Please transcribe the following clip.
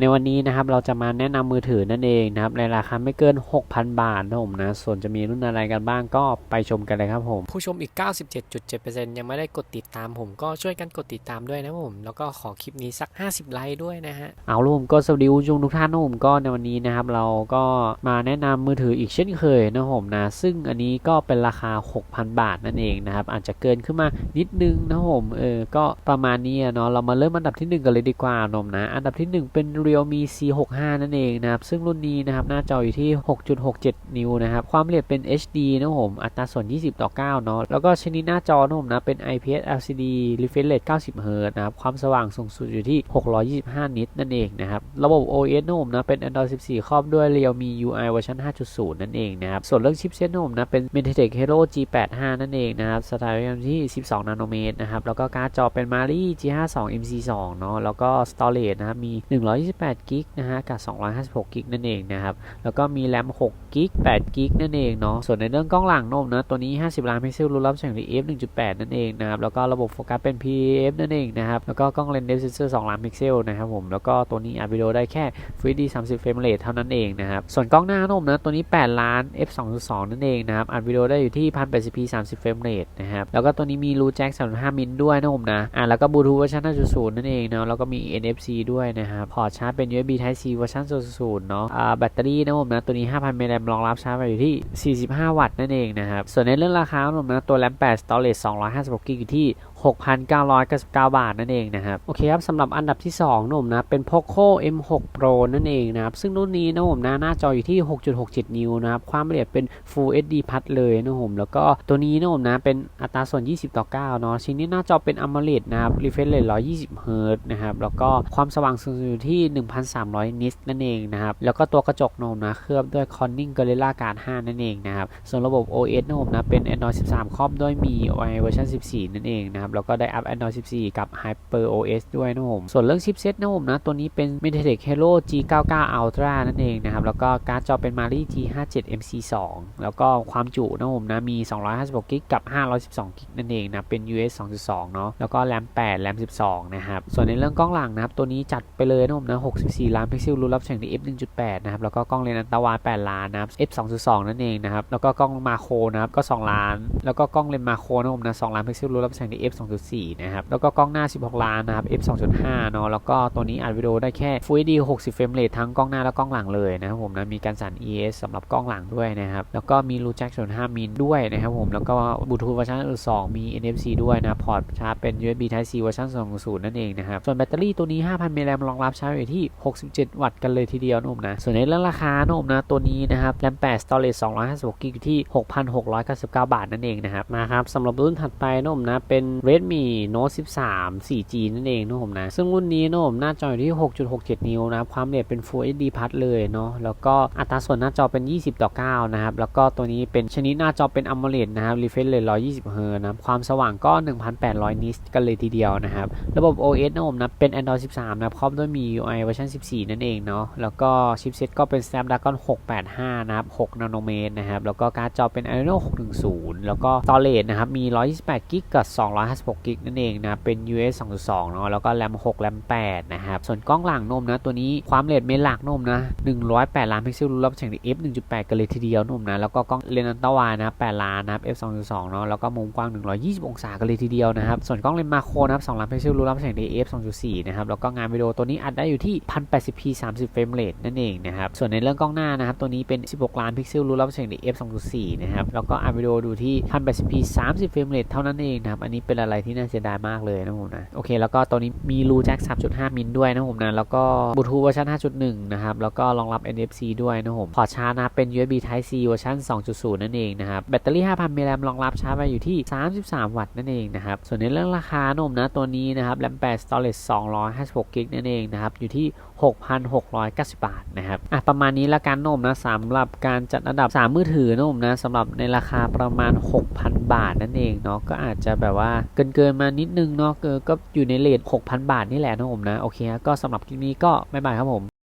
ในวันนี้นะครับเราจะมาแนะนำมือถือนั่นเองนะครับในราคาไม่เกิน 6,000 บาทนะผมนะ ส่วนจะมีรุ่นอะไรกันบ้างก็ไปชมกันเลยครับผม ผู้ชมอีก 97.7%ยังไม่ได้กดติดตามผมก็ช่วยกันกดติดตามด้วยนะผม แล้วก็ขอคลิปนี้สัก 50 ไลค์ด้วยนะฮะ เอาล่ะผมก็สวัสดีผู้ชมทุกท่านนะผมก็ในวันนี้นะครับเราก็มาแนะนำมือถืออีกเช่นเคยนะผมนะ ซึ่งอันนี้ก็เป็นราคา 6,000 บาทนั่นเองนะครับอาจจะเกินขึ้นมานิดนึงนะผมเออก็ประมาณนี้อะเนาะเรามาเริ่มอันดับที่ 1 กันเลยดีกว่านมนะอันดับที่ 1 เป็น Realme C65 นั่นเองนะครับ ซึ่งรุ่นนี้นะครับหน้าจออยู่ที่ 6.67 นิ้วนะครับ ความละเอียดเป็น HD นะผม อัตราส่วน 20 ต่อ 9 เนาะ แล้วก็ชนิดหน้าจอนะผมนะ เป็น IPS LCD refresh rate 90 Hz นะครับ ความสว่างสูงสุดอยู่ที่ 625 นิตนั่นเองนะครับ ระบบ OS นะผมนะ เป็น Android 14 ครอบด้วย Realme UI เวอร์ชัน5.0 นั่นเองนะครับ ส่วนเรื่องชิปเซ็ตนะผมนะ เป็น MediaTek Helio G85 นั่นเองนะครับสถาปัตยกรรมที่ 12 นาโนเมตรนะครับ แล้วก็การ์ดจอเป็น Mali G52 MC2 เนาะ แล้วก็ Storage นะครับ มี128กิกนะฮะกับ256กิกนั่นเองนะครับแล้วก็มีแรม6กิก8กิกนั่นเองเนาะส่วนในเรื่องกล้องหลังนมนะตัวนี้ 50 ล้านพิกเซลรูรับแสงใน f 1.8 นั่นเองนะครับแล้วก็ระบบโฟกัสเป็น PF นั่นเองนะครับแล้วก็กล้องเลนส์เดฟเซอร์2ล้านพิกเซลนะครับผมแล้วก็ตัวนี้อัดวิดีโอได้แค่ Full HD 30เฟรมเรทเท่านั้นเองนะครับส่วนกล้องหน้านมนะตัวนี้ 8 ล้าน f 2.2นั่นเองนะครับอัดวิดีโอได้อยู่ที่ 1080p 30เฟรมเรทนะครับแล้วก็ตัวนี้มีรูแจ็ค3.5มิลด้วยนะผมนะอ่าแล้วก็บลูทูธเวอร์ชัน5.0นั่นเองเนาะแล้วก็มี NFC ด้วยนะครับพอร์ตชาร์จเป็น USB Type C เวอร์ชัน0.0เนาะแบตเตอรี่นะผมนะตัวนี้ 5,000มิลลิแอมป์รองรับชาร์จไปอยู่ที่ 45 วัตต์นั่นเองนะครับส่วนในเรื่องราคาผมนะตัวแรม8 storage 256กิกอยู่ที่ 6,999 บาทนั่นเองนะครับ โอเคครับสำหรับอันดับที่ 2นะผมนะเป็น Poco M6 Pro นั่นเองนะครับ ซึ่งรุ่นนี้นะผมนะหน้าจออยู่ที่ 6.67 นิ้วนะครับ ความละเอียดเป็น Full HD พัดเลยนะผมแล้วก็ตัวนี้นะผมนะเป็นอัตราส่วน 20 ต่อ 9 เนาะชิ้นนี้หน้าจอเป็น AMOLED นะครับ refresh rate 120 Hz นะครับ แล้วก็ความสว่างสูงสุดอยู่ที่ 1,300 นิตนั่นเองนะครับ แล้วก็ตัวกระจกนะผมนะเคลือบด้วย Corning Gorilla Glass 5 นั่นเองนะครับ ส่วนระบบ OS นมนะเป็น Android 13 ครอบด้วยมี UI เวอร์ชัน14 นั่นเองนะครับแล้วก็ได้อัพ Android 14 กับ Hyper OS ด้วยนะผมส่วนเรื่องชิปเซตนะผมนะ ตัวนี้เป็น MediaTek Helio G99 Ultra นั่นเองนะครับ แล้วก็การ์ดจอเป็น Mali G57 MC2 แล้วก็ความจุนะผมนะ มี 256กิกกับ 512กิกนั่นเองนะ เป็น US 2.2 เนาะแล้วก็แรม8แรม12 นะครับ ส่วนในเรื่องกล้องหลังนะครับ ตัวนี้จัดไปเลยนะผมนะ 64 ล้านพิกเซลรูรับแสงใน f 1.8 นะครับ แล้วก็กล้องเลนส์อัลตร้าวด์8ล้านนะครับ f 2.2 นั่นเองนะครับ แล้วก็กล้องมาโครนะครับ ก็ 2 ล้าน แล้วก็กล้องเลนส์มาโครนะผมนะ2ล้านพิกเซลรูรับแสงใน f 2 2.4 นะครับ แล้วก็กล้องหน้า 16 ล้านนะครับ f 2.5 เนาะ แล้วก็ตัวนี้อัดวิดีโอได้แค่ Full HD 60 เฟรมเรททั้งกล้องหน้าและกล้องหลังเลยนะครับผมนะ มีการสั่น ES สำหรับกล้องหลังด้วยนะครับ แล้วก็มีรูแจ็ค0.5มิลด้วยนะครับผม แล้วก็บลูทูธเวอร์ชัน2มี NFC ด้วยนะ พอร์ตชาร์จเป็น USB Type C เวอร์ชัน2.0 นั่นเองนะครับ ส่วนแบตเตอรี่ตัวนี้ 5,000มิลลิแอมป์รองรับชาร์จอยู่ที่ 67 วัตต์กันเลยทีเดียวนะผมนะ ส่วนในเรื่องราคานะผมนะ ตัวนี้นะครับแรม8 storage 256กิกอยู่ที่ 6,699 บาทนั่นเองนะครับมาครับสำหรับรุ่นถัดไปนะผมนะเป็น Redmi Note 13 4G นั่นเองนะผมนะ ซึ่งรุ่นนี้นะผมหน้าจออยู่ที่ 6.67 นิ้วนะความละเอียดเป็น Full HD พัดเลยเนาะแล้วก็อัตราส่วนหน้าจอเป็น 20 ต่อ 9 นะครับ แล้วก็ตัวนี้เป็นชนิดหน้าจอเป็น AMOLED นะครับ refresh rate 120 Hz นะครับความสว่างก็ 1,800 นิตกันเลยทีเดียวนะครับ ระบบ OS นะผมนะเป็น Android 13 นะครับครอบด้วยมี UI เวอร์ชัน14 นั่นเองเนาะแล้วก็ชิปเซ็ตก็เป็น Snapdragon 685 นะครับ 6 นาโนเมตรนะครับแล้วก็การ์ดจอเป็น Adreno 610 แล้วก็ storage นะครับมี 128กิกกับ256กิกนั่นเองนะ เป็น US 2.2เนาะ แล้วก็แรม6แรม8นะครับ ส่วนกล้องหลังนมนะ ตัวนี้ความเลดเมนหลักนมนะ 108 ล้านพิกเซลรูรับแสงใน f 1.8 กันเลยทีเดียวนมนะ แล้วก็กล้องเลนส์อัลตร้าวด์นะ8ล้านนะครับ f 2.2เนาะ แล้วก็มุมกว้าง 120 องศากันเลยทีเดียวนะครับ ส่วนกล้องเลนส์มาโครนะครับ2ล้านพิกเซลรูรับแสงใน f 2.4นะครับ แล้วก็งานวิดีโอตัวนี้อัดได้อยู่ที่ 1080p 30เฟรมเรทนั่นเองนะครับ ส่วนในเรื่องกล้องหน้านะครับ ตัวนี้เป็น 16 ล้านพิกเซลรูรับแสงใน f 2.4นะครับ แล้วก็อัดวิดีโอดูที่ 1080p 30เฟรมเรทเท่านั้นเองนะครับ อันนี้เป็นอะไรที่น่าเสียดายมากเลยนะผมนะโอเคแล้วก็ตัวนี้มีรูแจ็ค3.5 มิลด้วยนะผมนะแล้วก็บลูทูธเวอร์ชัน5.1 นะครับแล้วก็รองรับ NFC ด้วยนะผมพอชาร์จนะเป็น USB Type C เวอร์ชัน2.0 นั่นเองนะครับแบตเตอรี่ 5,000มิลลิแอมป์รองรับชาร์จไปอยู่ที่ 33 วัตต์นั่นเองนะครับส่วนในเรื่องราคานะผมนะตัวนี้นะครับแรม8 storage 256กิกนั่นเองนะครับอยู่ที่ 6,690 บาทนะครับอะประมาณนี้ละกันนมนะสำหรับการจัดอันดับ 3 มือถือนะผมนะสำหรับในราคาประมาณ 6,000 บาทนั่นเองเนาะก็อาจจะแบบว่าเกินเกินมานิดนึงเนาะก็อยู่ในเลท6,000 บาทนี่แหละนะผมนะ โอเคก็สำหรับคลิปนี้ก็บ๊ายบายครับผม